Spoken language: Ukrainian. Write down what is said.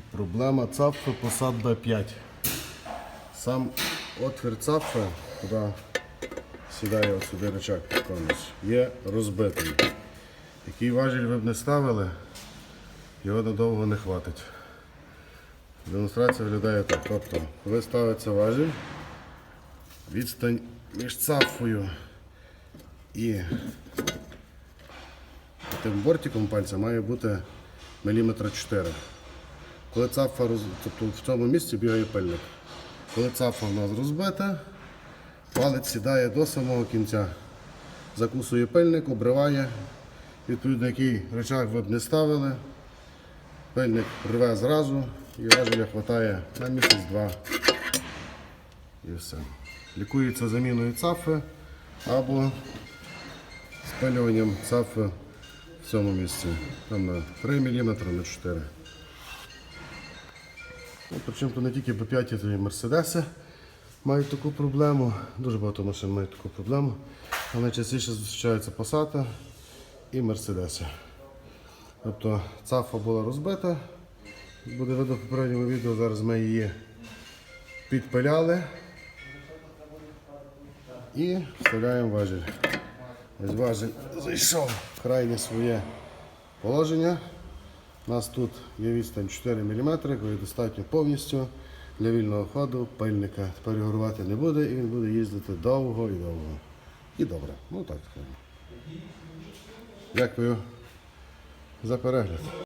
Проблема цапфи посад Б5. Сам отвір цапфи, куди сідає сюди рычаг конус, є розбитий. Який важіль ви б не ставили, його надовго не хватить. Демонстрація виглядає так. Тобто, коли ставиться важіль, відстань між цапфою і тим бортиком пальця має бути міліметра 4. Коли цапфа роз... тобто в цьому місці бігає пильник. Коли цапфа в нас розбита, палець сідає до самого кінця. Закусує пильник, обриває. Відповідно, який рычаг ви б не ставили. Пильник рве зразу і важеля хватає на місяць-два. І все. Лікується заміною цафи або спалюванням цафи в цьому місці. Там на 3 мм, на 4 Ну, Причому не тільки Б5, то і Мерседеси мають таку проблему. Дуже багато машин мають таку проблему. Але найчастіше зустрічаються Passat і Мерседеси. Тобто цафа була розбита. Буде видно в попередньому відео, зараз ми її підпиляли і вставляємо важіль. Ось важіль зайшов в крайнє своє положення. У нас тут є відстань 4 мм, якої достатньо повністю для вільного ходу пильника. Тепер його рвати не буде і він буде їздити довго і довго. І добре. Ну так. Дякую за перегляд.